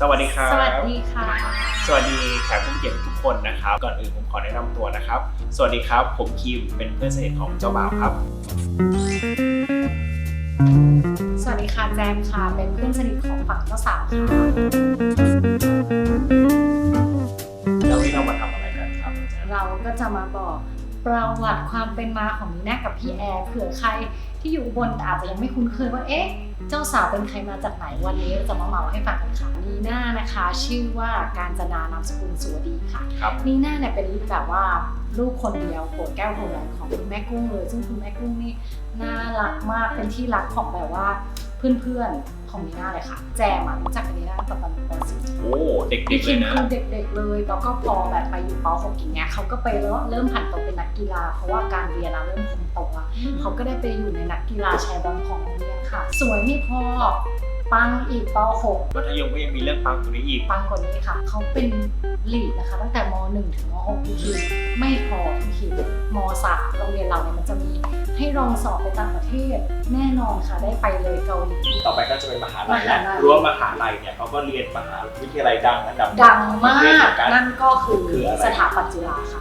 สวัสดีครับ สวัสดีค่ะ สวัสดีแขกผู้มีเกียรติทุกคนนะครับ ก่อนอื่นผมขอแนะนำตัวนะครับ สวัสดีครับ ผมคิมเป็นเพื่อนสนิทของเจ้าบ่าวครับ สวัสดีค่ะแจมค่ะ เป็นเพื่อนสนิทของฝั่งเจ้าสาวค่ะ แล้ววันนี้เรามาทำอะไรกันครับอาจารย์เราก็จะมาบอก ประวัติความเป็นมาของนีน่ากับพี่แอร์เผื่อใครที่อยู่อุบนแต่อาจจะยังไม่คุ้นเคยว่าเอ๊ะเจ้าสาวเป็นใครมาจากไหนวันนี้เราจะมาเมาให้ฟังกันค่ะนีน่านะคะ ชื่อว่าการจนานามสกุลสุวดีค่ะครับนีน่าเนี่ยเป็นแบบว่าลูกคนเดียวโปรดแก้วโปรดแหวนของคุณแม่กุ้งเลย ซึ่งคุณแม่กุ้งนี่น่ารักมากเป็นที่รักของแบบว่า เพื่อนๆของนีน่าเลยค่ะ แจมอะรู้จักกันนีน่าตั้งแต่ตอนป .4 โอ้เด็กพี่ๆเลคิยมนะ คือเด็กๆเลยแล้วก็พอแบบไปอยู่ป .6 อย่างเงี้ยเขาก็ไปเริ่มผันตัวเป็นนักกีฬา เพราะว่าการเรียนเราเริ่มคงตัวเขาก็ได้ไปอยู่ในนักกีฬาชายบอลของโรงเรียนค่ะ สวยไม่พอปังอีกป .6 มัธยมก็ยังมีเรื่องปังตัวนี้อีก ปังกว่านี้ค่ะ เขาเป็นลีดนะคะ ตั้งแต่ม .1 ถึงม .6 พี่คิมไม่พอพี่คิม ม .3 โรงเรียนเราเนี่ยมันจะมีให้ลองสอบไปต่างประเทศแน่นอนค่ะได้ไปเลยเกาหลี ต่อไปก็จะเป็นมหาลัยแล้วมหาลัย รั้วมหาลัยเนี่ยเขาก็เรียนมหาวิทยาลัยดังอันดับหนึ่ดังของปมาระเทศเหกมือนกันนั่นก็คือคืออะไร สถาปัตย์จุฬาค่ะ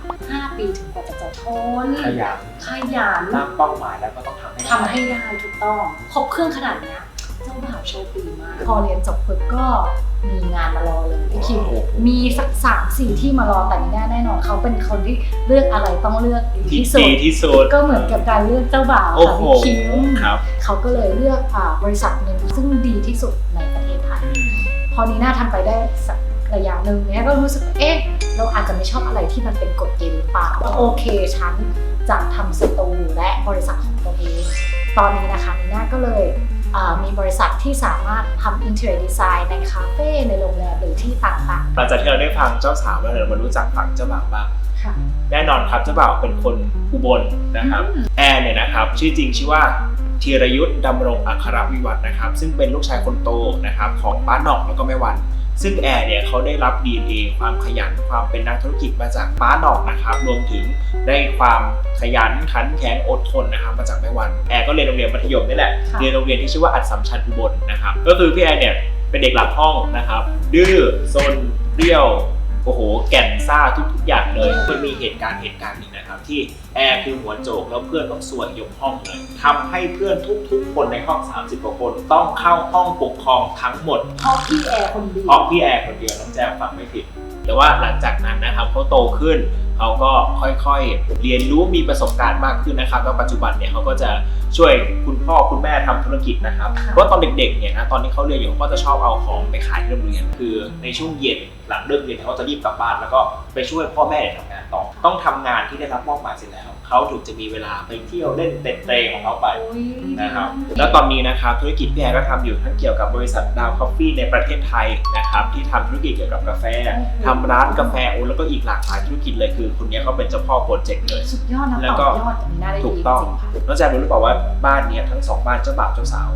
5 ปีถึงกว่าจะจบทนขยันขยันตั้งเป้าหมายแล้วก็ต้องทำให้ได้ทำให้ได้ถูกต้อง ครบเครื่องขนาดเนี้ยเจ้าบ่าว โชคดีมาก พอเรียนจบปุ๊บก็มีงานมารอเลยพี่คิมโอ้โหมีสักสามสี่ที่มารอแต่ไม่แน่แน่นอนเขาเป็นคนที่เลือกอะไรต้องเลือกดีที่ที่สุดีดที่สุด ก็เหมือนกับการเลือกเจ้าบ่าวโอ้ค่ะโหพี่คิมครับเขาก็เลยเลือกอ่าบริษัทหนึ่งซึ่งดีที่สุดในประเทศไทย พอนีน่าทำไปได้สักระยะหนึ่งเนี้ยก็รู้สึกว่าเอ๊ะ เราอาจจะไม่ชอบอะไรที่มันเป็นกฎเกณฑ์หรือเปล่าก็โอเค ฉันจะทำสตูและบริษัทของตัวเอง ตอนนี้นะคะนีน่าก็เลยอ่า มีบริษัทที่สามารถทำอินเทอร์ดีไซน์ในคาเฟ่ในโรงแรมหรือที่ต่างหลังจากที่เราได้ฟังเจ้าสาวแล้วเรามารู้จักฝั่งเจ้าบ่าวบ้างๆค่ะ แน่นอนครับเจ้าบ่าวเป็นคนอุบลนะครับ อืม แอร์เนี่ยนะครับชื่อจริงชื่อว่าธีรยุทธ์ดำรงอัครวิวัฒน์นะครับ ซึ่งเป็นลูกชายคนโตนะครับของป้าหน่องแล้วก็แม่วัน ซึ่งแอร์เนี่ยเขาได้รับ DNA ความขยันความเป็นนักธุรกิจมาจากป้าหน่องนะครับรวมถึงได้ความขยันขันแข็งอดทนนะครับมาจากแม่วันแอร์ก็เรียนโรงเรียนมัธยมนี่แหละค่ะ เรียนโรงเรียนที่ชื่อว่าอัดสัมชัญอุบลนะครับก็คือพี่แอร์เนี่ยเป็นเด็กหลังห้องนะครับดื้อซนเปรี้ยว โอ้โห แก่นซ่าทุกๆอย่างเลย มันมีเหตุการณ์เหตุการณ์หนึ่งนะครับ ที่แอร์คือหัวโจกแล้วเพื่อนต้องสวยยกห้องเลยทำให้เพื่อนทุกๆ คนในห้อง 30กว่าคนต้องเข้าห้องปกครองทั้งหมดเพราะพี่แอร์คนเดียวเพราะพี่แอร์คนเดียวน้องแจมฟังไม่ผิดแต่ว่าหลังจากนั้นนะครับเขาโตขึ้น เขาก็ค่อยๆ เรียนรู้มีประสบการณ์มากขึ้นนะครับ แล้วปัจจุบันเนี่ยเขาก็จะช่วยคุณพ่อคุณแม่ทำธุรกิจนะครับค่ะเพราะว่าตอนเด็กๆ เนี่ยนะตอนที่เขาเรียนอยู่เขาก็จะชอบเอาของไปขายที่โรงเรียน คือในช่วงเย็นหลังเลิกเรียนเขาก็จะรีบกลับบ้านแล้วก็ ไปช่วยพ่อแม่ทำงานต่อ ต้องทำงานที่ได้รับมอบหมายเสร็จแล้ว เขาถึงจะมีเวลาไปเที่ยวเล่นเตะเตะของเขาไปโอ้ยนะครับแล้วตอนนี้นะครับธุรกิจพี่แอร์ก็ทำอยู่ทั้งเกี่ยวกับบริษัทดาวคอฟฟี่ในประเทศไทยนะครับที่ทำธุรกิจเกี่ยวกับกาแฟทำร้านกาแฟโอ้แล้วก็อีกหลากหลายธุรกิจเลยคือคนนี้เขาเป็นเจ้าพ่อโปรเจกต์เลย สุดยอดนะแล้วต่ก็อยอดกับนีน่าได้ถูดีกจต้องริงๆค่ะ น้องแจมรู้หรือเปล่าว่าบ้านเนี้ยทั้งสองบ้านเจ้าบ่าวเจ้าสาว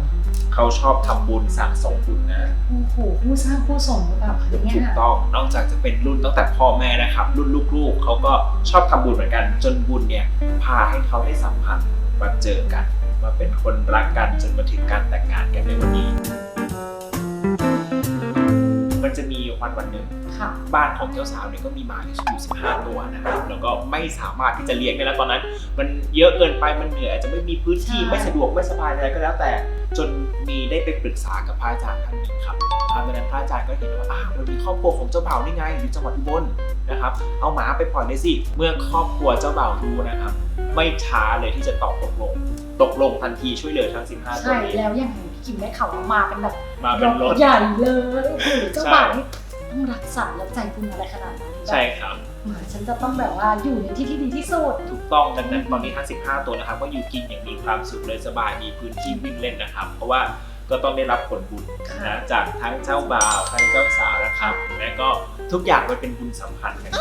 เขาชอบทำบุญสะสมบุญนะโอ้โหผู้สร้างผู้สมหรือเปล่าคะเนี่ถูยกต้องนอกจากจะเป็นรุ่นตั้งแต่พ่อแม่นะครับ รุ่นลูกๆเขาก็ชอบทำบุญเหมือนกัน จนบุญเนี่ยพาให้เขาได้สัมผัสมาเจอกัน มาเป็นคนรักกันจนมาถึงการแต่งงานกันในวันนี้มัน จะมีวันวันหนึ่งค่ะบ้านของเจ้าสาวเนี่ยก็มีหมาอยู่15ตัวนะครับแล้วก็ไม่สามารถที่จะเลี้ยงได้แล้วตอนนั้น มันเยอะเกินไปมันเหนื่อยอาจจะไม่มีพื้นที่ใช่ ไม่สะดวกไม่สบายอะไรก็แล้วแต่ จนมีได้ไปปรึกษากับพระอาจารย์ท่านหนึ่งครับตอนนั้นพระอาจารย์ก็เห็นว่าอ้าวมันมีครอบครัวของเจ้าบ่าวนี่ไงอยู่จังหวัดอุบลนะครับ เอาหมาไปปล่อยเลยสิเมื่อครอบครัวเจ้าบ่าวรู้นะครับ ไม่ช้าเลยที่จะตอบตกลง ตกลงทันทีช่วยเหลือทั้ง 15 ตัวใช่นี้ แล้วอย่าง พี่กิมได้ข่าวว่ามาเป็นแบบมาเป็นรถใหญ่เลยโอ้โหเจ้าใช่บ่าวนี่ต้องรักษาและใจบุญอะไรขนาดนั้นใช่ครับหมาฉันจะต้องแบบว่าอยู่ในที่ที่ดีที่สุด ถูกต้องดังนั้นตอนนี้ทั้ง15ตัวนะครับ ก็อยู่กินอย่างมีความสุขเลยสบายมีพื้นที่วิ่งเล่นนะครับ เพราะว่าก็ต้องได้รับผลบุญค่ะนะจากทั้งเจ้าบ่าวทั้งเจ้าสาวนะครับ และก็ทุกอย่างมันเป็นบุญสัมพันธ์กัน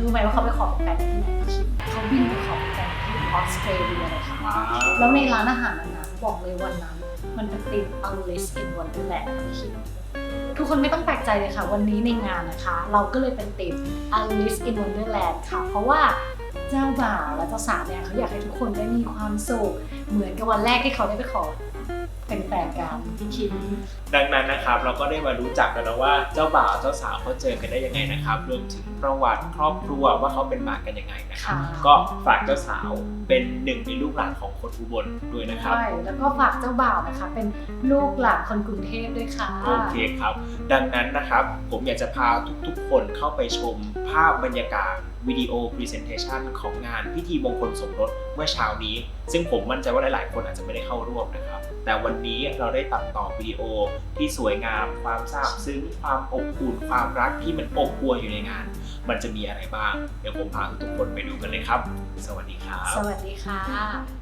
รู้ไหมว่าเขาไปขอเป็นแฟนกันที่ไหนพี่คิมเขาบินไปขอเป็นแฟนที่ออสเตรเลียเลยค่ะว้าวแล้วในร้านอาหารนั้นนะบอกเลยวันนั้น มันเป็นธีม Alice in Wonderland ค่ะพี่คิมทุกคนไม่ต้องแปลกใจเลยค่ะ วันนี้ในงานนะคะ เราก็เลยเป็นธีม Alice in Wonderland ค่ะ เพราะว่าเจ้าบ่าวและเจ้าสาวเนี่ยเขาอยากให้ทุกคนได้มีความสุขเหมือนกับวันแรกที่เขาได้ไปขอเป็นแฟนกันพี่คิมดังนั้นนะครับเราก็ได้มารู้จักกันแล้วว่าเจ้าบ่าวเจ้าสาวเขาเจอกันได้ยังไงนะครับรวมถึงประวัติครอบครัวว่าเขาเป็นมากันยังไงนะครับค่ะก็ฝากเจ้าสาว เป็นหนึ่งในลูกหลานของคนอุบลด้วยนะครับ ใช่ แล้วก็ฝากเจ้าบ่าวนะคะ เป็นลูกหลานคนกรุงเทพด้วยค่ะ โอเคครับ ดังนั้นนะครับ ผมอยากจะพาทุกๆ คนเข้าไปชมภาพบรรยากาศวิดีโอพรีเซนเทชันของงานพิธีมงคลสมรสเมื่อเช้านี้ ซึ่งผมมั่นใจว่าหลายๆ คนอาจจะไม่ได้เข้าร่วมนะครับ แต่วันนี้เราได้ตัดต่อวิดีโอที่สวยงาม ความซาบซึ้ง ความอบอุ่น ความรักที่มันอบอวลอยู่ในงาน มันจะมีอะไรบ้าง เดี๋ยวผมพาทุกๆคนไปดูกันเลยครับ สวัสดีครับสวัสดีค่ะ